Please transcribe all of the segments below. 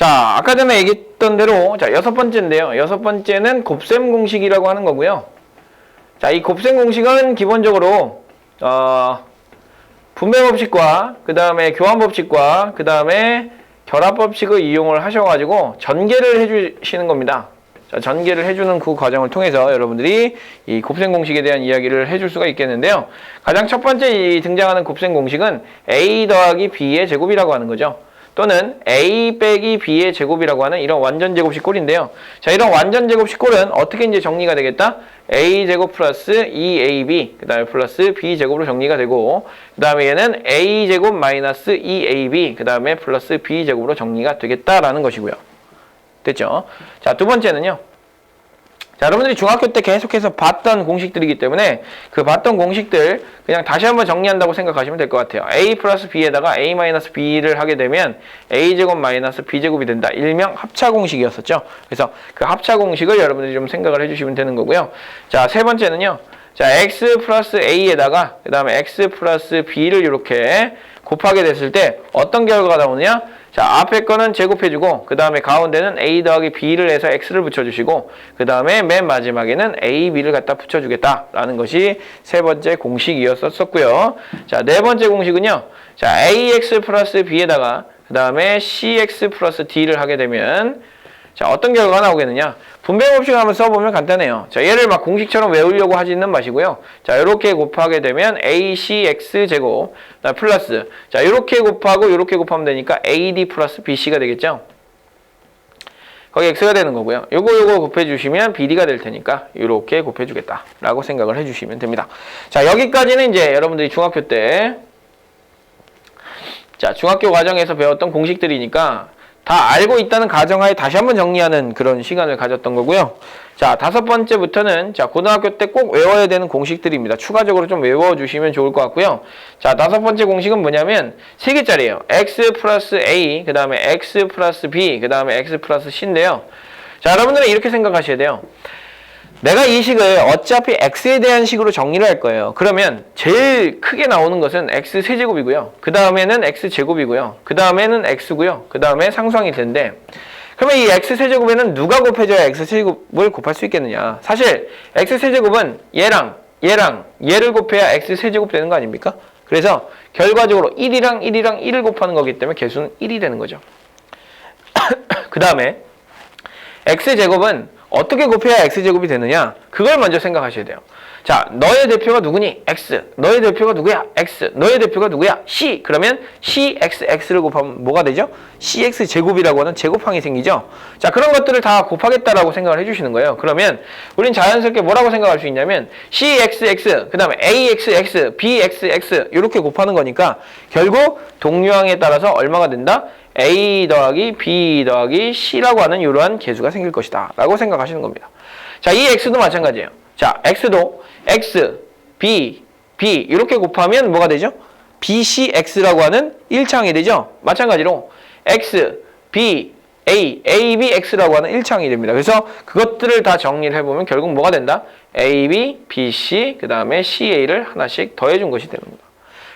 자, 아까 전에 얘기했던 대로 자, 여섯 번째인데요. 여섯 번째는 곱셈 공식이라고 하는 거고요. 자, 이 곱셈 공식은 기본적으로 어, 분배 법칙과 그 다음에 교환 법칙과 그 다음에 결합 법칙을 이용을 하셔가지고 전개를 해주시는 겁니다. 자, 전개를 해주는 그 과정을 통해서 여러분들이 이 곱셈 공식에 대한 이야기를 해줄 수가 있겠는데요. 가장 첫 번째 이 등장하는 곱셈 공식은 a 더하기 b의 제곱이라고 하는 거죠. 또는 a 빼기 b의 제곱이라고 하는 이런 완전 제곱식 꼴인데요. 자, 이런 완전 제곱식 꼴은 어떻게 이제 정리가 되겠다? a 제곱 플러스 2ab 그 다음에 플러스 b 제곱으로 정리가 되고 그 다음에 얘는 a 제곱 마이너스 2ab 그 다음에 플러스 b 제곱으로 정리가 되겠다라는 것이고요. 됐죠? 자, 두 번째는요. 자, 여러분들이 중학교 때 계속해서 봤던 공식들이기 때문에 그 봤던 공식들 그냥 다시 한번 정리한다고 생각하시면 될 것 같아요. a 플러스 b에다가 a 마이너스 b를 하게 되면 a 제곱 마이너스 b 제곱이 된다. 일명 합차 공식이었었죠. 그래서 그 합차 공식을 여러분들이 좀 생각을 해주시면 되는 거고요. 자, 세 번째는요. 자, x 플러스 a에다가 그 다음에 x 플러스 b를 이렇게 곱하게 됐을 때 어떤 결과가 나오느냐? 자, 앞에 거는 제곱해주고, 그 다음에 가운데는 a 더하기 b를 해서 x를 붙여주시고, 그 다음에 맨 마지막에는 a, b를 갖다 붙여주겠다라는 것이 세 번째 공식이었었고요. 자, 네 번째 공식은요. 자, ax 플러스 b에다가 그 다음에 cx 플러스 d를 하게 되면 자, 어떤 결과가 나오겠느냐? 분배 법칙을 한번 써보면 간단해요. 자, 얘를 막 공식처럼 외우려고 하지는 마시고요. 자, 이렇게 곱하게 되면 ACX 제곱, 나 플러스. 자, 이렇게 곱하고 이렇게 곱하면 되니까 AD 플러스 BC가 되겠죠? 거기 X가 되는 거고요. 요거 요거 곱해주시면 BD가 될 테니까 이렇게 곱해주겠다라고 생각을 해주시면 됩니다. 자, 여기까지는 이제 여러분들이 중학교 때 자, 중학교 과정에서 배웠던 공식들이니까 다 알고 있다는 가정하에 다시 한번 정리하는 그런 시간을 가졌던 거고요. 자, 다섯 번째부터는 자, 고등학교 때 꼭 외워야 되는 공식들입니다. 추가적으로 좀 외워 주시면 좋을 것 같고요. 자, 다섯 번째 공식은 뭐냐면 세 개짜리예요. x 플러스 a, 그 다음에 x 플러스 b, 그 다음에 x 플러스 c인데요. 자, 여러분들은 이렇게 생각하셔야 돼요. 내가 이 식을 어차피 x에 대한 식으로 정리를 할 거예요. 그러면 제일 크게 나오는 것은 x 세제곱이고요. 그 다음에는 x 제곱이고요. 그 다음에는 x고요. 그 다음에 상수항일 텐데 그러면 이 x 세제곱에는 누가 곱해줘야 x 세제곱을 곱할 수 있겠느냐? 사실 x 세제곱은 얘랑 얘랑 얘를 곱해야 x 세제곱 되는 거 아닙니까? 그래서 결과적으로 1이랑 1이랑 1을 곱하는 거기 때문에 개수는 1이 되는 거죠. 그 다음에 x제곱은 어떻게 곱해야 x제곱이 되느냐? 그걸 먼저 생각하셔야 돼요. 자, 너의 대표가 누구니? x. 너의 대표가 누구야? x. 너의 대표가 누구야? c. 그러면 cxx를 곱하면 뭐가 되죠? cx 제곱이라고 하는 제곱항이 생기죠. 자, 그런 것들을 다 곱하겠다라고 생각을 해주시는 거예요. 그러면 우린 자연스럽게 뭐라고 생각할 수 있냐면 cxx, 그 다음에 axx, bxx 이렇게 곱하는 거니까 결국 동류항에 따라서 얼마가 된다? A 더하기 b 더하기 c라고 하는 이러한 계수가 생길 것이다 라고 생각하시는 겁니다. 자, 이 x도 마찬가지예요. 자, x도 x, b, b 이렇게 곱하면 뭐가 되죠? bcx라고 하는 1창이 되죠? 마찬가지로 x, b, a, a, b, x라고 하는 1창이 됩니다. 그래서 그것들을 다 정리를 해보면 결국 뭐가 된다? a, b, b, c, 그 다음에 ca를 하나씩 더해준 것이 되는 겁니다.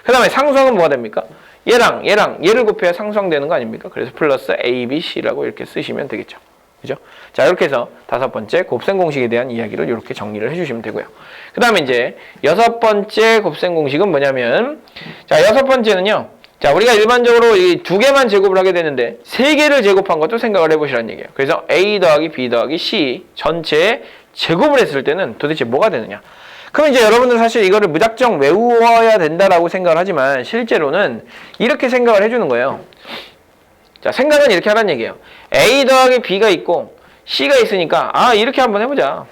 그 다음에 상수항은 뭐가 됩니까? 얘랑 얘랑 얘를 곱해야 상수항되는 거 아닙니까? 그래서 플러스 a, b, c라고 이렇게 쓰시면 되겠죠. 그죠? 자, 이렇게 해서 다섯 번째 곱셈 공식에 대한 이야기를 이렇게 정리를 해주시면 되고요. 그 다음에 이제 여섯 번째 곱셈 공식은 뭐냐면, 자, 여섯 번째는요. 자, 우리가 일반적으로 이 두 개만 제곱을 하게 되는데, 세 개를 제곱한 것도 생각을 해보시라는 얘기예요. 그래서 a 더하기 b 더하기 c 전체에 제곱을 했을 때는 도대체 뭐가 되느냐? 그럼 이제 여러분들 사실 이거를 무작정 외워야 된다라고 생각을 하지만, 실제로는 이렇게 생각을 해주는 거예요. 자, 생각은 이렇게 하라는 얘기예요. A 더하기 B가 있고 C가 있으니까 아 이렇게 한번 해보자.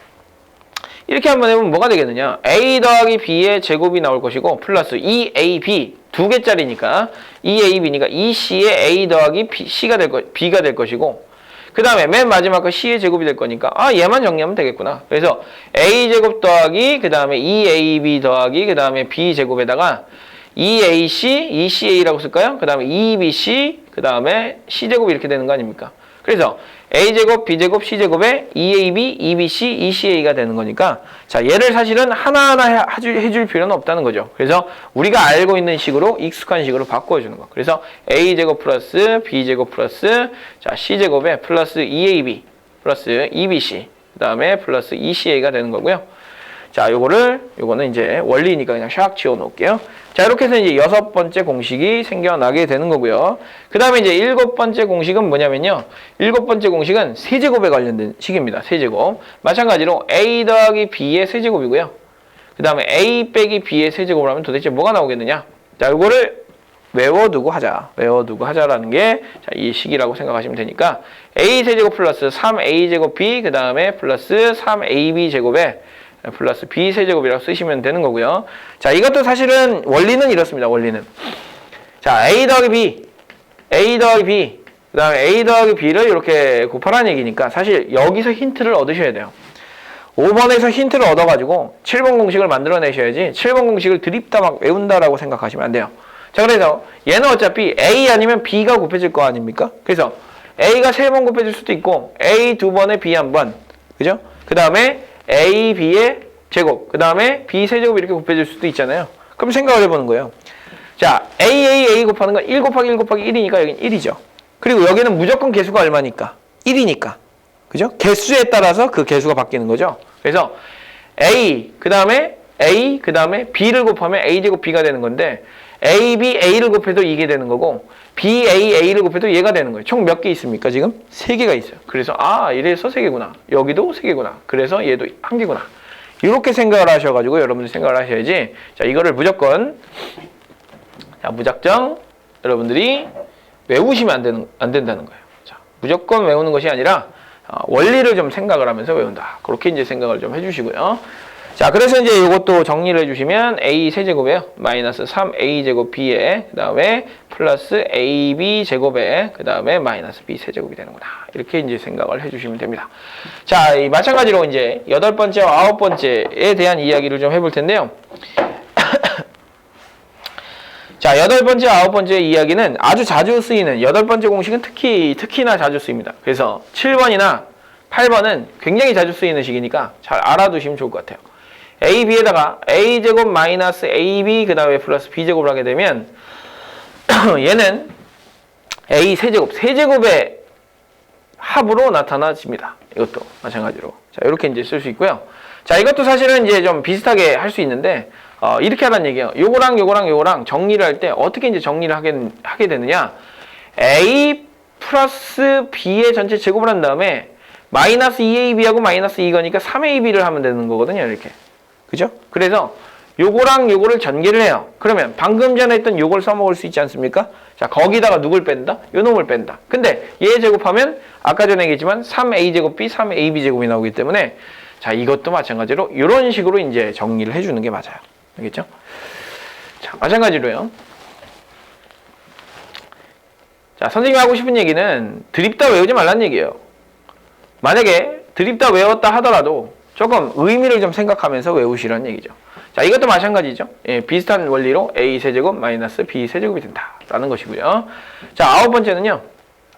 이렇게 한번 해보면 뭐가 되겠느냐? A 더하기 B의 제곱이 나올 것이고 플러스 2AB 두 개짜리니까 2AB니까 2C의 A 더하기 B, C가 될 거, B가 될 것이고 그 다음에 맨 마지막 거 C의 제곱이 될 거니까 아 얘만 정리하면 되겠구나. 그래서 A 제곱 더하기 그 다음에 2AB 더하기 그 다음에 B 제곱에다가 2AC, 2CA라고 쓸까요? 그 다음에 2BC, 그 다음에 C제곱이 이렇게 되는 거 아닙니까? 그래서 a제곱, b제곱, c제곱에 2ab, 2bc, 2ca가 되는 거니까 자 얘를 사실은 하나하나 해- 해줄, 필요는 없다는 거죠. 그래서 우리가 알고 있는 식으로 익숙한 식으로 바꿔주는 거. 그래서 a제곱 플러스 b제곱 플러스 자 c제곱에 플러스 2ab 플러스 2bc 그 다음에 플러스 2ca가 되는 거고요. 자, 요거를, 요거는 이제 원리니까 그냥 샥 지워 놓을게요. 자, 이렇게 해서 이제 여섯 번째 공식이 생겨나게 되는 거고요. 그 다음에 이제 일곱 번째 공식은 뭐냐면요. 일곱 번째 공식은 세제곱에 관련된 식입니다. 세제곱. 마찬가지로 a 더하기 b의 세제곱이고요. 그 다음에 a 빼기 b의 세제곱을 하면 도대체 뭐가 나오겠느냐. 자, 요거를 외워두고 하자. 외워두고 하자라는 게, 자, 이 식이라고 생각하시면 되니까, a 세제곱 플러스 3a 제곱 b, 그 다음에 플러스 3ab 제곱에 플러스 b 세제곱이라고 쓰시면 되는 거고요. 자, 이것도 사실은 원리는 이렇습니다. 원리는. 자, a 더하기 b, a 더하기 b, 그 다음에 a 더하기 b를 이렇게 곱하라는 얘기니까 사실 여기서 힌트를 얻으셔야 돼요. 5번에서 힌트를 얻어가지고 7번 공식을 만들어내셔야지 7번 공식을 드립다 막 외운다라고 생각하시면 안 돼요. 자, 그래서 얘는 어차피 A 아니면 B가 곱해질 거 아닙니까? 그래서 A가 3번 곱해질 수도 있고 A 두 번에 B 한 번. 그죠? 그 다음에 A, B의 제곱. 그 다음에 B 세제곱 이렇게 곱해질 수도 있잖아요. 그럼 생각을 해보는 거예요. 자, A, A, A 곱하는 건 1 곱하기 1 곱하기 1이니까 여기는 1이죠. 그리고 여기는 무조건 개수가 얼마니까? 1이니까. 그죠? 개수에 따라서 그 개수가 바뀌는 거죠. 그래서 A, 그 다음에 A, 그 다음에 B를 곱하면 A 제곱 B가 되는 건데 A, B, A를 곱해도 이게 되는 거고 B, A, A를 곱해도 얘가 되는 거예요. 총 몇 개 있습니까, 지금? 세 개가 있어요. 그래서 아, 이래서 세 개구나. 여기도 세 개구나. 그래서 얘도 한 개구나. 이렇게 생각을 하셔가지고 여러분들 생각을 하셔야지 자, 이거를 무조건 자, 무작정 여러분들이 외우시면 안, 되는, 안 된다는 거예요. 자, 무조건 외우는 것이 아니라 어, 원리를 좀 생각을 하면서 외운다. 그렇게 이제 생각을 좀 해주시고요. 자, 그래서 이제 이것도 정리를 해주시면 a 세제곱에요. 마이너스 3a 제곱 b에 그 다음에 플러스 ab 제곱에 그 다음에 마이너스 b 세제곱이 되는구나. 이렇게 이제 생각을 해주시면 됩니다. 자, 이 마찬가지로 이제 여덟 번째와 아홉 번째에 대한 이야기를 좀 해볼 텐데요. 자, 여덟 번째, 아홉 번째 이야기는 아주 자주 쓰이는 여덟 번째 공식은 특히 특히나 자주 쓰입니다. 그래서 7번이나 8번은 굉장히 자주 쓰이는 식이니까 잘 알아두시면 좋을 것 같아요. A, b에다가 a 제곱 마이너스 ab 그 다음에 플러스 b 제곱을 하게 되면 얘는 a 세제곱 세제곱의 합으로 나타나집니다. 이것도 마찬가지로 자 이렇게 이제 쓸 수 있고요. 자 이것도 사실은 이제 좀 비슷하게 할 수 있는데 어, 이렇게 하라는 얘기예요. 요거랑 요거랑 요거랑 정리를 할 때 어떻게 이제 정리를 하게 하게 되느냐? a 플러스 b의 전체 제곱을 한 다음에 마이너스 2ab하고 마이너스 2거니까 3ab를 하면 되는 거거든요. 이렇게 그죠? 그래서 요거랑 요거를 전개를 해요. 그러면 방금 전에 했던 요걸 써먹을 수 있지 않습니까? 자, 거기다가 누굴 뺀다? 요 놈을 뺀다. 근데 얘 제곱하면 아까 전에 얘기했지만 3a 제곱 b, 3ab 제곱이 나오기 때문에 자, 이것도 마찬가지로 이런 식으로 이제 정리를 해주는 게 맞아요. 알겠죠? 자, 마찬가지로요. 자, 선생님이 하고 싶은 얘기는 드립다 외우지 말란 얘기예요. 만약에 드립다 외웠다 하더라도 조금 의미를 좀 생각하면서 외우시라는 얘기죠. 자, 이것도 마찬가지죠. 예, 비슷한 원리로 a 세제곱 마이너스 b 세제곱이 된다라는 것이고요. 자, 아홉 번째는요.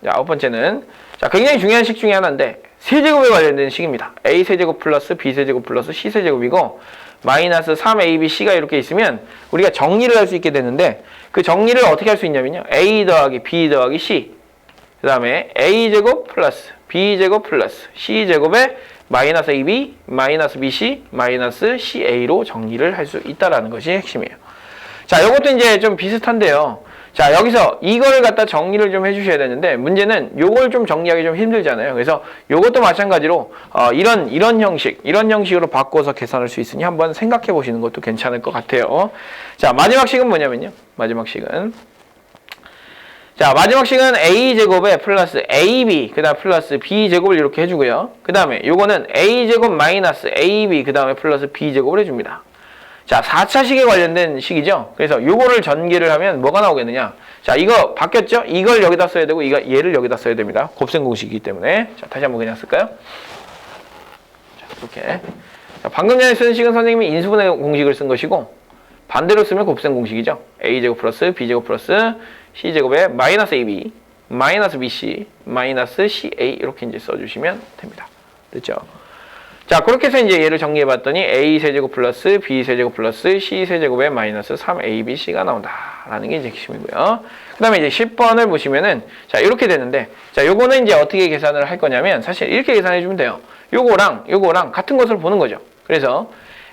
자, 아홉 번째는 자, 굉장히 중요한 식 중에 하나인데 세제곱에 관련된 식입니다. a 세제곱 플러스 b 세제곱 플러스 c 세제곱이고 마이너스 3abc가 이렇게 있으면 우리가 정리를 할 수 있게 되는데 그 정리를 어떻게 할 수 있냐면요. a 더하기 b 더하기 c 그 다음에 a제곱 플러스 b제곱 플러스 c제곱에 마이너스 ab 마이너스 bc 마이너스 ca로 정리를 할 수 있다라는 것이 핵심이에요. 자, 이것도 이제 좀 비슷한데요. 자, 여기서 이걸 갖다 정리를 좀 해주셔야 되는데, 문제는 요걸 좀 정리하기 좀 힘들잖아요. 그래서 요것도 마찬가지로, 어, 이런, 이런 형식, 이런 형식으로 바꿔서 계산할 수 있으니 한번 생각해 보시는 것도 괜찮을 것 같아요. 자, 마지막 식은 뭐냐면요. 마지막 식은. 자, 마지막 식은 a제곱에 플러스 ab, 그 다음 플러스 b제곱을 이렇게 해주고요. 그 다음에 요거는 a제곱 마이너스 ab, 그 다음에 플러스 b제곱을 해줍니다. 자, 4차 식에 관련된 식이죠. 그래서 요거를 전개를 하면 뭐가 나오겠느냐. 자, 이거 바뀌었죠? 이걸 여기다 써야 되고, 이거 얘를 여기다 써야 됩니다. 곱셈 공식이기 때문에. 자, 다시 한번 그냥 쓸까요? 자, 이렇게. 자, 방금 전에 쓴 식은 선생님이 인수분해 공식을 쓴 것이고, 반대로 쓰면 곱셈 공식이죠. a제곱 플러스 b제곱 플러스 c제곱에 마이너스 ab, 마이너스 BC 마이너스 CA 이렇게 이제 써주시면 됩니다. 됐죠? 자 그렇게 해서 이제 얘를 정리해 봤더니 a 세제곱 플러스 b 세제곱 플러스 c 세제곱에 마이너스 3abc가 나온다라는 게 이제 핵심이고요. 그다음에 이제 10번을 보시면은 자 이렇게 되는데 자 요거는 이제 어떻게 계산을 할 거냐면 사실 이렇게 계산해 주면 돼요. 요거랑 요거랑 같은 것을 보는 거죠. 그래서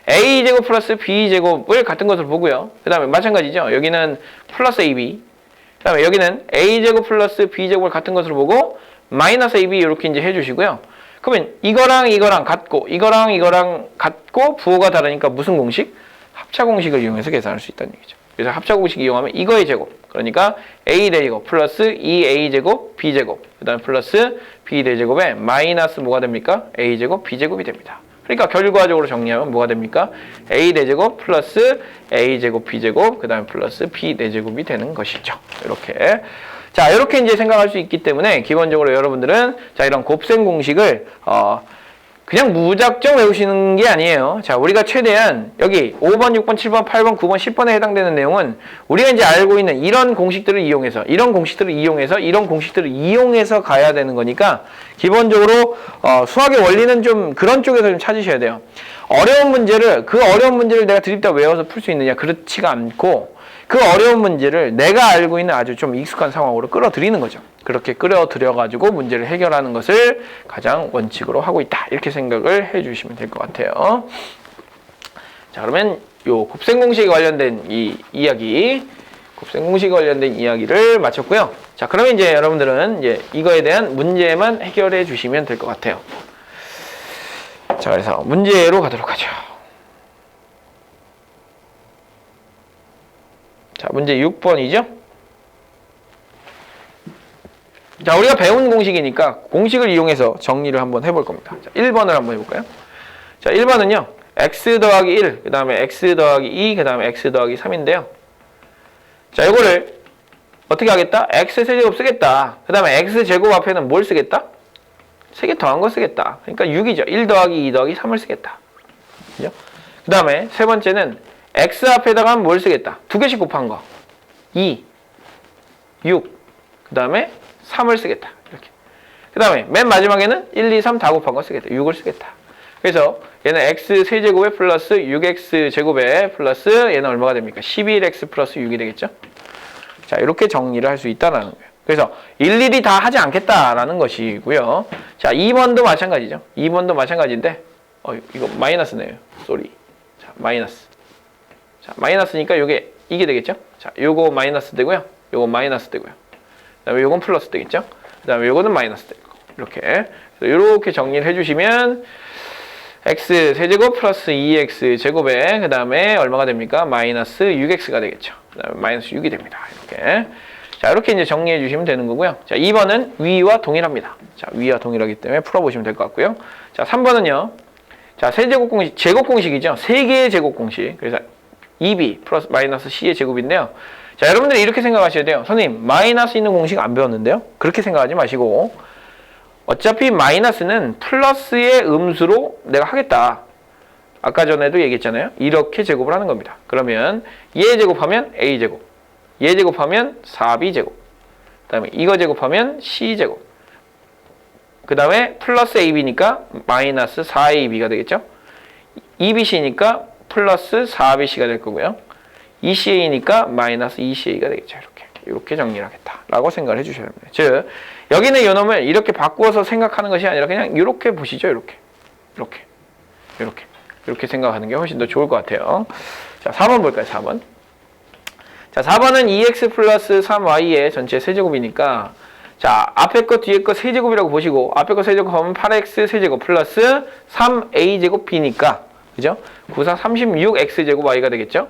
a 제곱 플러스 b 제곱을 같은 것을 보고요. 그다음에 마찬가지죠. 여기는 플러스 ab 그 다음에 여기는 a 제곱 플러스 b 제곱을 같은 것으로 보고 마이너스 ab 이렇게 이제 해주시고요. 그러면 이거랑 이거랑 같고 이거랑 이거랑 같고 부호가 다르니까 무슨 공식? 합차 공식을 이용해서 계산할 수 있다는 얘기죠. 그래서 합차 공식 이용하면 이거의 제곱 그러니까 a 대제곱 플러스 2a 제곱 b 제곱 그 다음에 플러스 b 대제곱에 마이너스 뭐가 됩니까? a 제곱 b 제곱이 됩니다. 그러니까 결과적으로 정리하면 뭐가 됩니까? a 대제곱 플러스 a 제곱 b 제곱 그다음에 플러스 b 대제곱이 되는 것이죠. 이렇게 자 이렇게 이제 생각할 수 있기 때문에 기본적으로 여러분들은 자 이런 곱셈 공식을 어 그냥 무작정 외우시는 게 아니에요. 자, 우리가 최대한 여기 5번, 6번, 7번, 8번, 9번, 10번에 해당되는 내용은 우리가 이제 알고 있는 이런 공식들을 이용해서 이런 공식들을 이용해서 이런 공식들을 이용해서 가야 되는 거니까 기본적으로 어, 수학의 원리는 좀 그런 쪽에서 좀 찾으셔야 돼요. 어려운 문제를 그 어려운 문제를 내가 드립다 외워서 풀 수 있느냐 그렇지가 않고 그 어려운 문제를 내가 알고 있는 아주 좀 익숙한 상황으로 끌어들이는 거죠. 그렇게 끌어들여 가지고 문제를 해결하는 것을 가장 원칙으로 하고 있다. 이렇게 생각을 해 주시면 될 것 같아요. 자, 그러면 요 곱셈 공식에 관련된 이 이야기 곱셈 공식에 관련된 이야기를 마쳤고요. 자, 그러면 이제 여러분들은 이제 이거에 대한 문제만 해결해 주시면 될 것 같아요. 자, 그래서 문제로 가도록 하죠. 자, 문제 6번이죠? 자, 우리가 배운 공식이니까 공식을 이용해서 정리를 한번 해볼 겁니다. 자, 1번을 한번 해볼까요? 자, 1번은요. x 더하기 1, 그 다음에 x 더하기 2, 그 다음에 x 더하기 3인데요. 자, 이거를 어떻게 하겠다? x 세제곱 쓰겠다. 그 다음에 x 제곱 앞에는 뭘 쓰겠다? 3개 더한 거 쓰겠다. 그러니까 6이죠. 1 더하기 2 더하기 3을 쓰겠다. 그 다음에 세 번째는 x 앞에다가 뭘 쓰겠다? 두 개씩 곱한 거. 2, 6, 그 다음에 3을 쓰겠다. 이렇게. 그 다음에 맨 마지막에는 1, 2, 3 다 곱한 거 쓰겠다. 6을 쓰겠다. 그래서 얘는 x 세제곱에 플러스 6x 제곱에 플러스 얘는 얼마가 됩니까? 11x 플러스 6이 되겠죠? 자, 이렇게 정리를 할 수 있다는 거예요. 그래서 일일이 다 하지 않겠다라는 것이고요. 자, 2번도 마찬가지죠. 2번도 마찬가지인데, 어, 이거 마이너스네요. 쏘리. 자, 마이너스. 자, 마이너스니까 요게 이게 되겠죠? 자, 요거 마이너스 되고요. 요거 마이너스 되고요. 그다음에 요건 플러스 되겠죠? 그다음에 요거는 마이너스 되고. 이렇게. 이렇게 정리를 해 주시면 x 세제곱 플러스 2x 제곱에 그 다음에 얼마가 됩니까? 마이너스 6x가 되겠죠. 그다음에 마이너스 6이 됩니다. 이렇게. 자, 이렇게 이제 정리해 주시면 되는 거고요. 자, 2번은 위와 동일합니다. 자, 위와 동일하기 때문에 풀어 보시면 될 것 같고요. 자, 3번은요. 자, 세제곱 공식, 제곱 공식이죠. 세 개의 제곱 공식. 그래서 2b 플러스 마이너스 c의 제곱인데요. 자, 여러분들이 이렇게 생각하셔야 돼요. 선생님, 마이너스 있는 공식 안 배웠는데요? 그렇게 생각하지 마시고 어차피 마이너스는 플러스의 음수로 내가 하겠다. 아까 전에도 얘기했잖아요. 이렇게 제곱을 하는 겁니다. 그러면 얘 제곱하면 a 제곱, 얘 제곱하면 4b 제곱, 그 다음에 이거 제곱하면 c 제곱, 그 다음에 플러스 ab니까 마이너스 4ab가 되겠죠. 2bc니까 플러스 4bc가 될 거고요. ECA니까 마이너스 ECA가 되겠죠. 이렇게. 이렇게 정리를 하겠다라고 생각을 해주셔야 됩니다. 즉, 여기는 요놈을 이렇게 바꾸어서 생각하는 것이 아니라 그냥 이렇게 보시죠. 이렇게. 이렇게. 이렇게. 이렇게 생각하는 게 훨씬 더 좋을 것 같아요. 자, 4번 볼까요? 4번. 자, 4번은 2x 플러스 3y의 전체 세제곱이니까 자, 앞에 거 뒤에 거 세제곱이라고 보시고 앞에 거 세제곱하면 8x 세제곱 플러스 3a 제곱 b니까 그죠? 9사 36x 제곱 y가 되겠죠?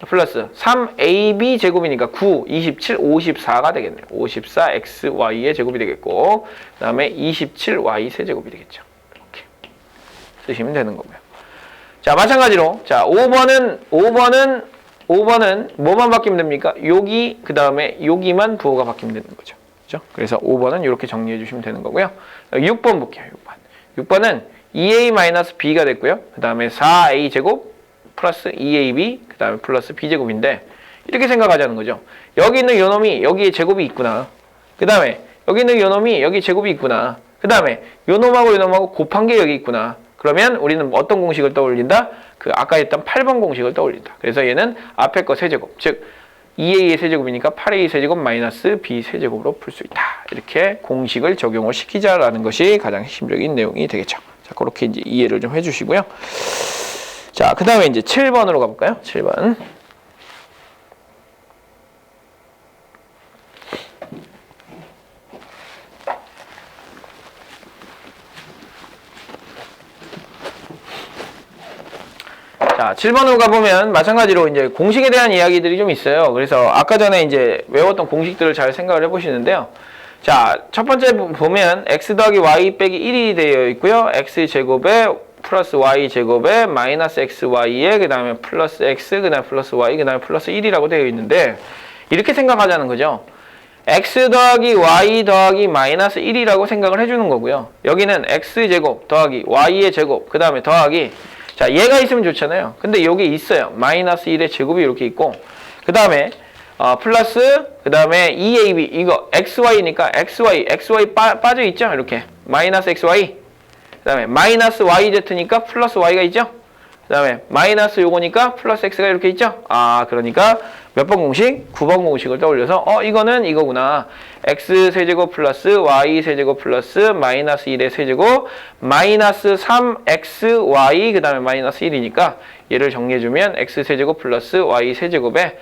플러스 3ab 제곱이니까 9, 27, 54가 되겠네요. 54xy의 제곱이 되겠고 그 다음에 27y 세제곱이 되겠죠. 이렇게 쓰시면 되는 거고요. 자 마찬가지로 자 5번은 5번은 5번은 뭐만 바뀌면 됩니까? 여기 그 다음에 여기만 부호가 바뀌면 되는 거죠. 그죠? 그래서 5번은 이렇게 정리해 주시면 되는 거고요. 6번 볼게요. 6번. 6번은 2a-b가 됐고요. 그 다음에 4a 제곱 플러스 2ab 그 다음에 플러스 b제곱인데 이렇게 생각하자는 거죠. 여기 있는 요놈이 여기에 제곱이 있구나. 그 다음에 여기 있는 요 놈이 여기 제곱이 있구나. 그 다음에 요 놈하고 요 놈하고 곱한 게 여기 있구나. 그러면 우리는 어떤 공식을 떠올린다? 그 아까 했던 8번 공식을 떠올린다. 그래서 얘는 앞에 거 세제곱, 즉 2a의 세제곱이니까 8a 세제곱 마이너스 b 세제곱으로 풀 수 있다. 이렇게 공식을 적용을 시키자라는 것이 가장 핵심적인 내용이 되겠죠. 자, 그렇게 이제 이해를 좀 해주시고요. 자, 그 다음에 이제 7번으로 가볼까요? 7번. 자, 7번으로 가보면 마찬가지로 이제 공식에 대한 이야기들이 좀 있어요. 그래서 아까 전에 이제 외웠던 공식들을 잘 생각을 해보시는데요. 자, 첫 번째 보- 보면 x 더하기 y 빼기 1이 되어 있고요. x 제곱에 플러스 y 제곱에 마이너스 xy에 그 다음에 플러스 x 그 다음에 플러스 y 그 다음에 플러스 1이라고 되어 있는데 이렇게 생각하자는 거죠. x 더하기 y 더하기 마이너스 1이라고 생각을 해주는 거고요. 여기는 x 제곱 더하기 y의 제곱 그 다음에 더하기 자 얘가 있으면 좋잖아요. 근데 여기 있어요. 마이너스 1의 제곱이 이렇게 있고 그 다음에 어, 플러스 그 다음에 2ab 이거 xy니까 xy xy 빠, 빠져 있죠. 이렇게 마이너스 xy 그 다음에 마이너스 yz니까 플러스 y가 있죠. 그 다음에 마이너스 요거니까 플러스 x가 이렇게 있죠. 아 그러니까 몇 번 공식? 9번 공식을 떠올려서 어 이거는 이거구나. x 세제곱 플러스 y 세제곱 플러스 마이너스 1의 세제곱 마이너스 3xy 그 다음에 마이너스 1이니까 얘를 정리해주면 x 세제곱 플러스 y 세제곱에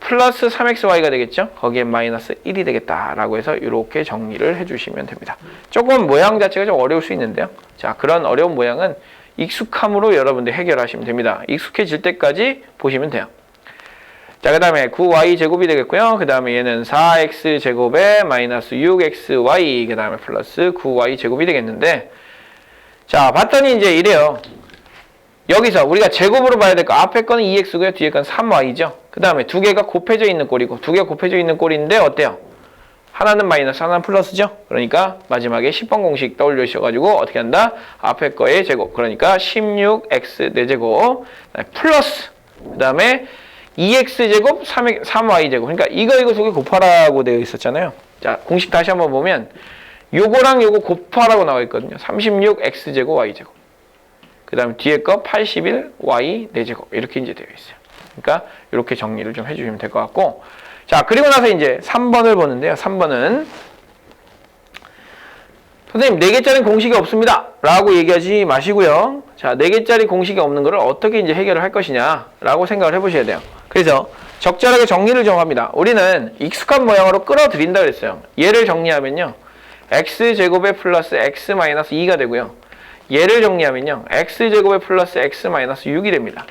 플러스 3xy가 되겠죠? 거기에 마이너스 1이 되겠다라고 해서 이렇게 정리를 해주시면 됩니다. 조금 모양 자체가 좀 어려울 수 있는데요. 자, 그런 어려운 모양은 익숙함으로 여러분들 해결하시면 됩니다. 익숙해질 때까지 보시면 돼요. 자, 그 다음에 9y 제곱이 되겠고요. 그 다음에 얘는 4x 제곱에 마이너스 6xy, 그 다음에 플러스 9y 제곱이 되겠는데, 자, 봤더니 이제 이래요. 여기서 우리가 제곱으로 봐야 될 거 앞에 거는 2x고요. 뒤에 거는 3y죠. 그 다음에 두 개가 곱해져 있는 꼴이고 두 개가 곱해져 있는 꼴인데 어때요? 하나는 마이너스 하나는 플러스죠. 그러니까 마지막에 10번 공식 떠올리셔가지고 어떻게 한다? 앞에 거의 제곱. 그러니까 16x 4제곱 플러스 그 다음에 2x제곱 3y제곱 그러니까 이거 이거 두 개 곱하라고 되어 있었잖아요. 자 공식 다시 한번 보면 요거랑 요거 곱하라고 나와 있거든요. 36x제곱 y제곱 그 다음에 뒤에 거 81, y 4제곱 이렇게 이제 되어 있어요. 그러니까 이렇게 정리를 좀 해주시면 될 것 같고 자 그리고 나서 이제 3번을 보는데요. 3번은 선생님 4개짜리 공식이 없습니다. 라고 얘기하지 마시고요. 자 4개짜리 공식이 없는 거를 어떻게 이제 해결을 할 것이냐 라고 생각을 해보셔야 돼요. 그래서 적절하게 정리를 좀 합니다. 우리는 익숙한 모양으로 끌어들인다 그랬어요. 얘를 정리하면요. x제곱에 플러스 x 마이너스 2가 되고요. 얘를 정리하면요. x제곱에 플러스 x 마이너스 6이 됩니다.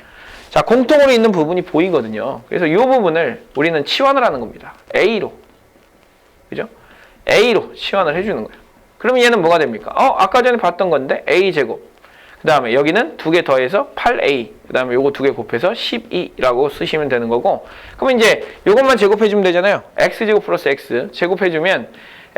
자, 공통으로 있는 부분이 보이거든요. 그래서 이 부분을 우리는 치환을 하는 겁니다. a로. 그죠? a로 치환을 해주는 거예요. 그럼 얘는 뭐가 됩니까? 어, 아까 전에 봤던 건데 a제곱. 그 다음에 여기는 두 개 더해서 8a. 그 다음에 요거 두 개 곱해서 12라고 쓰시면 되는 거고. 그럼 이제 요것만 제곱해주면 되잖아요. x제곱 플러스 x. 제곱해주면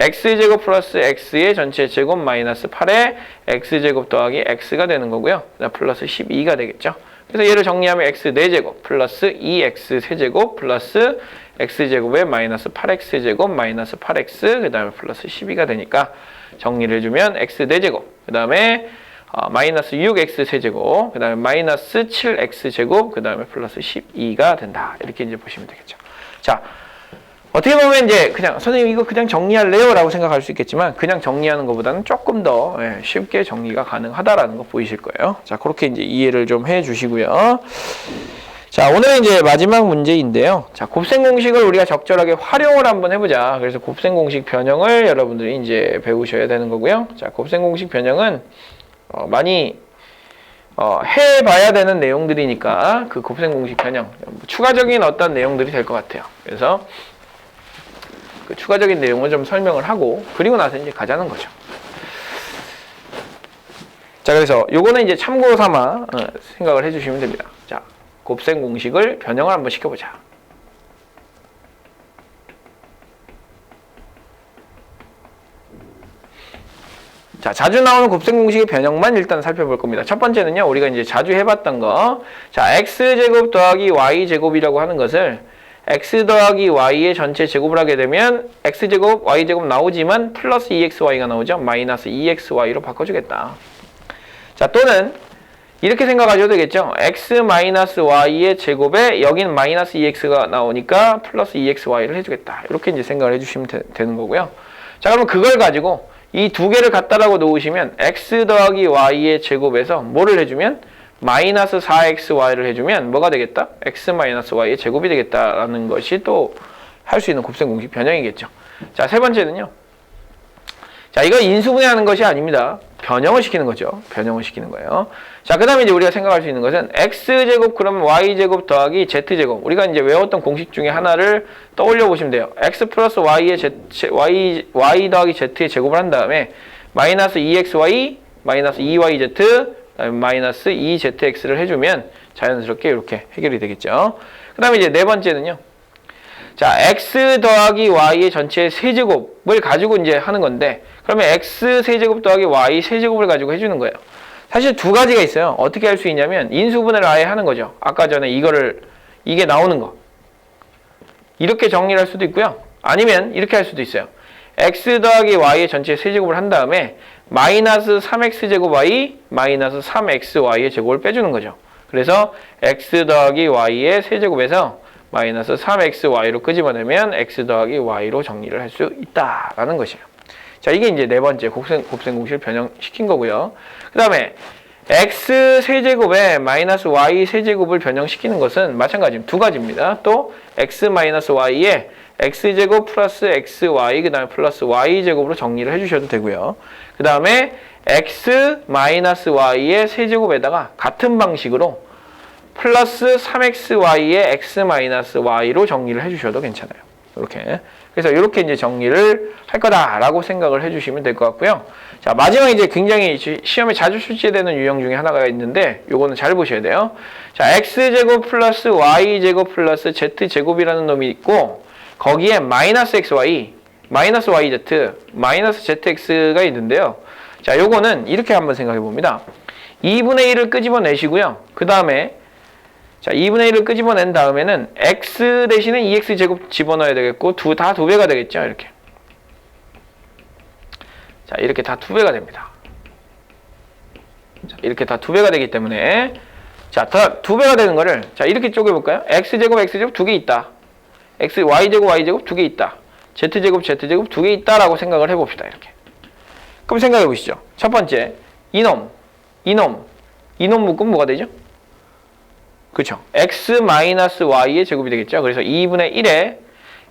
x제곱 플러스 x의 전체 제곱 마이너스 8에 x제곱 더하기 x가 되는 거고요. 플러스 12가 되겠죠. 그래서 얘를 정리하면 x 4제곱 플러스 2x 세제곱 플러스 x제곱에 마이너스 8x제곱 마이너스 8x 그 다음에 플러스 12가 되니까 정리를 해주면 x 4제곱 그 다음에 어, 마이너스 6x 세제곱 그 다음에 마이너스 7x 제곱 그 다음에 플러스 12가 된다 이렇게 이제 보시면 되겠죠. 자 어떻게 보면 이제 그냥 선생님 이거 그냥 정리할래요? 라고 생각할 수 있겠지만 그냥 정리하는 것보다는 조금 더 예, 쉽게 정리가 가능하다라는 거 보이실 거예요. 자, 그렇게 이제 이해를 좀 해 주시고요. 자, 오늘은 이제 마지막 문제인데요. 자, 곱셈 공식을 우리가 적절하게 활용을 한번 해보자. 그래서 곱셈 공식 변형을 여러분들이 이제 배우셔야 되는 거고요. 자, 곱셈 공식 변형은 어, 많이 어, 해봐야 되는 내용들이니까 그 곱셈 공식 변형 추가적인 어떤 내용들이 될 것 같아요. 그래서 그 추가적인 내용을 좀 설명을 하고 그리고 나서 이제 가자는 거죠. 자, 그래서 요거는 이제 참고 삼아 어, 생각을 해주시면 됩니다. 자, 곱셈 공식을 변형을 한번 시켜보자. 자, 자주 나오는 곱셈 공식의 변형만 일단 살펴볼 겁니다. 첫 번째는요, 우리가 이제 자주 해봤던 거. 자, x제곱 더하기 y제곱이라고 하는 것을 x 더하기 y의 전체 제곱을 하게 되면 x제곱, y제곱 나오지만 플러스 2xy가 나오죠. 마이너스 2xy로 바꿔주겠다. 자, 또는 이렇게 생각하셔도 되겠죠. x 마이너스 y의 제곱에 여기는 마이너스 2x가 나오니까 플러스 2xy를 해주겠다. 이렇게 이제 생각을 해주시면 되, 는 거고요. 자, 그러면 그걸 가지고 이 두 개를 갖다라고 놓으시면 x 더하기 y의 제곱에서 뭐를 해주면 마이너스 4xy를 해주면 뭐가 되겠다? x 마이너스 y의 제곱이 되겠다라는 것이 또 할 수 있는 곱셈 공식 변형이겠죠. 자, 세 번째는요. 자, 이거 인수분해하는 것이 아닙니다. 변형을 시키는 거죠. 변형을 시키는 거예요. 자, 그 다음에 이제 우리가 생각할 수 있는 것은 x제곱 그러면 y제곱 더하기 z제곱. 우리가 이제 외웠던 공식 중에 하나를 떠올려 보시면 돼요. x 플러스 y의 z, y, y 더하기 z의 제곱을 한 다음에 마이너스 2xy, 마이너스 2yz, 그다음에 마이너스 2zx를 해주면 자연스럽게 이렇게 해결이 되겠죠. 그 다음에 이제 네 번째는요. 자, x 더하기 y의 전체 세제곱을 가지고 이제 하는 건데, 그러면 x 세제곱 더하기 y 세제곱을 가지고 해주는 거예요. 사실 두 가지가 있어요. 어떻게 할 수 있냐면, 인수분해를 아예 하는 거죠. 아까 전에 이거를, 이게 나오는 거. 이렇게 정리를 할 수도 있고요. 아니면 이렇게 할 수도 있어요. x 더하기 y의 전체 세제곱을 한 다음에, 마이너스 3x제곱 y, 마이너스 3xy의 제곱을 빼주는 거죠. 그래서 x 더하기 y의 세제곱에서 마이너스 3xy로 끄집어내면 x 더하기 y로 정리를 할 수 있다라는 것이에요. 자, 이게 이제 네 번째 곱셈, 곱셈 공식을 변형시킨 거고요. 그 다음에 x 세제곱에 마이너스 y 세제곱을 변형시키는 것은 마찬가지입니다. 두 가지입니다. 또 x 마이너스 y에 x제곱 플러스 xy 그 다음에 플러스 y제곱으로 정리를 해주셔도 되고요. 그 다음에 x 마이너스 y의 세제곱에다가 같은 방식으로 플러스 3xy의 x 마이너스 y로 정리를 해주셔도 괜찮아요. 이렇게. 그래서 이렇게 이제 정리를 할 거다라고 생각을 해주시면 될 것 같고요. 자 마지막 이제 굉장히 시험에 자주 출제되는 유형 중에 하나가 있는데 요거는 잘 보셔야 돼요. 자 x 제곱 플러스 y 제곱 플러스 z 제곱이라는 놈이 있고 거기에 마이너스 xy, 마이너스 yz, 마이너스 zx가 있는데요. 자 요거는 이렇게 한번 생각해 봅니다. 2분의 1을 끄집어내시고요. 그 다음에 자, 2분의 1을 끄집어낸 다음에는 x 대신에 2x 제곱 집어넣어야 되겠고 두 다 두 배가 되겠죠, 이렇게. 자, 이렇게 다 두 배가 됩니다. 자, 이렇게 다 두 배가 되기 때문에 자, 다 두 배가 되는 거를 자, 이렇게 쪼개 볼까요? x 제곱 x 제곱 두 개 있다. X y 제곱 y 제곱 두 개 있다. z 제곱 z 제곱 두 개 있다라고 생각을 해 봅시다, 이렇게. 그럼 생각해 보시죠. 첫 번째, 이놈, 이놈, 이놈 묶으면 뭐가 되죠? 그렇죠. x-y의 제곱이 되겠죠. 그래서 2분의 1에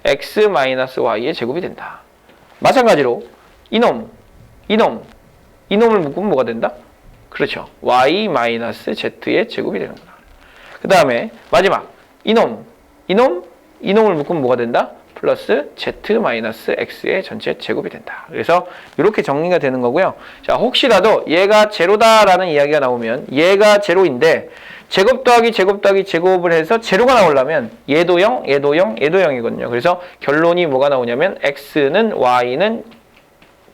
x-y의 제곱이 된다. 마찬가지로 이놈, 이놈, 이놈을 묶으면 뭐가 된다? 그렇죠. y-z의 제곱이 되는 거다. 그 다음에 마지막 이놈, 이놈, 이놈을 묶으면 뭐가 된다? 플러스 z-x의 전체 제곱이 된다. 그래서 이렇게 정리가 되는 거고요. 자, 혹시라도 얘가 제로다라는 이야기가 나오면 얘가 제로인데 제곱 더하기 제곱 더하기 제곱을 해서 제로가 나오려면 얘도 0, 얘도 0, 얘도 0이거든요. 그래서 결론이 뭐가 나오냐면 x는 y는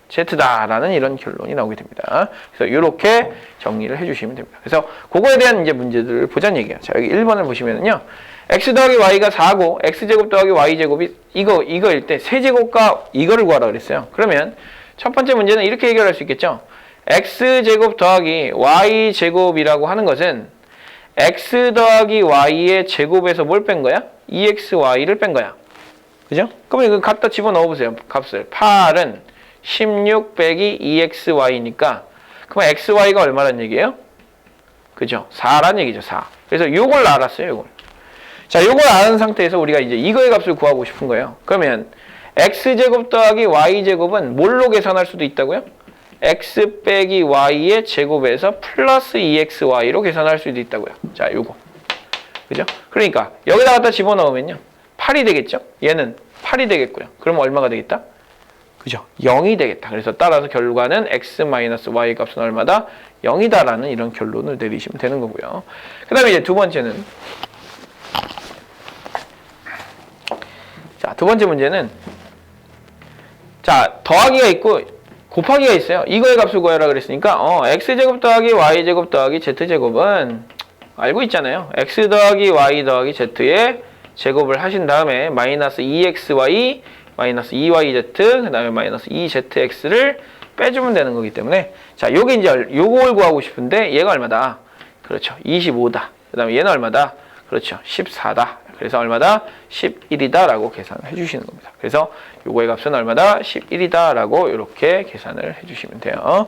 z다라는 이런 결론이 나오게 됩니다. 그래서 이렇게 정리를 해주시면 됩니다. 그래서 그거에 대한 이제 문제들을 보자는 얘기예요. 자 여기 1번을 보시면은요. X 더하기 y가 4고 x제곱 더하기 y제곱이 이거 이거일 때 세제곱과 이거를 구하라 그랬어요. 그러면 첫 번째 문제는 이렇게 해결할 수 있겠죠. x제곱 더하기 y제곱이라고 하는 것은 x 더하기 y의 제곱에서 뭘 뺀 거야? 2xy를 뺀 거야. 그죠? 그럼 이거 갖다 집어넣어 보세요. 값을. 8은 16 빼기 2xy니까 그럼 xy가 얼마란 얘기예요? 그죠? 4란 얘기죠. 4. 그래서 요걸 알았어요. 요걸. 자, 요걸 아는 상태에서 우리가 이제 이거의 값을 구하고 싶은 거예요. 그러면 x제곱 더하기 y제곱은 뭘로 계산할 수도 있다고요? x 빼기 y의 제곱에서 플러스 2xy로 계산할 수도 있다고요. 자, 요거. 그죠? 그러니까 여기다 갖다 집어넣으면요. 8이 되겠죠? 얘는 8이 되겠고요. 그럼 얼마가 되겠다? 그죠? 0이 되겠다. 그래서 따라서 결과는 x-y 값은 얼마다? 0이다라는 이런 결론을 내리시면 되는 거고요. 그 다음에 이제 두 번째는 자, 두 번째 문제는 자, 더하기가 있고 곱하기가 있어요. 이거의 값을 구하라 그랬으니까 어, x제곱 더하기 y제곱 더하기 z제곱은 알고 있잖아요. x 더하기 y 더하기 z의 제곱을 하신 다음에 마이너스 2xy 마이너스 2yz 그 다음에 마이너스 2zx를 빼주면 되는 거기 때문에. 자 요게 이제 얼- 요걸 구하고 싶은데 얘가 얼마다? 그렇죠. 25다. 그 다음에 얘는 얼마다 그렇죠. 14다. 그래서 얼마다? 11이다 라고 계산을 해주시는 겁니다. 그래서 요거의 값은 얼마다? 11이다 라고 이렇게 계산을 해주시면 돼요.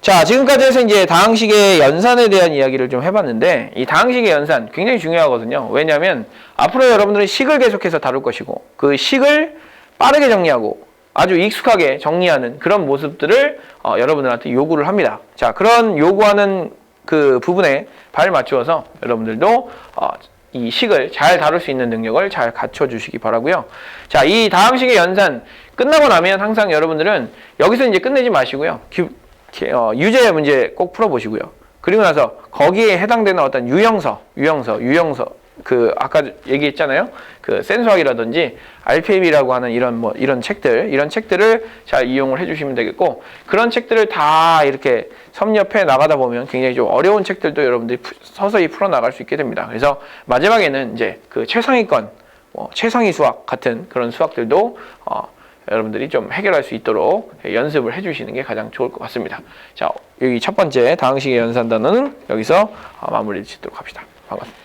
자 지금까지 해서 이제 다항식의 연산에 대한 이야기를 좀 해봤는데 이 다항식의 연산 굉장히 중요하거든요. 왜냐하면 앞으로 여러분들은 식을 계속해서 다룰 것이고 그 식을 빠르게 정리하고 아주 익숙하게 정리하는 그런 모습들을 어, 여러분들한테 요구를 합니다. 자, 그런 요구하는 그 부분에 발 맞추어서 여러분들도 어, 이 식을 잘 다룰 수 있는 능력을 잘 갖춰 주시기 바라고요. 자, 이 다음 식의 연산 끝나고 나면 항상 여러분들은 여기서 이제 끝내지 마시고요. 기- 기- 어, 유제 문제 꼭 풀어 보시고요. 그리고 나서 거기에 해당되는 어떤 유형서, 유형서, 유형서 그 아까 얘기했잖아요. 그 센수학이라든지 RPM이라고 하는 이런 뭐 이런 책들, 이런 책들을 잘 이용을 해주시면 되겠고 그런 책들을 다 이렇게 섭렵해 나가다 보면 굉장히 좀 어려운 책들도 여러분들이 푸- 서서히 풀어 나갈 수 있게 됩니다. 그래서 마지막에는 이제 그 최상위권, 뭐 최상위 수학 같은 그런 수학들도 어, 여러분들이 좀 해결할 수 있도록 연습을 해주시는 게 가장 좋을 것 같습니다. 자, 여기 첫 번째 다항식의 연산 단어는 여기서 어, 마무리 짓도록 합시다. 반갑습니다.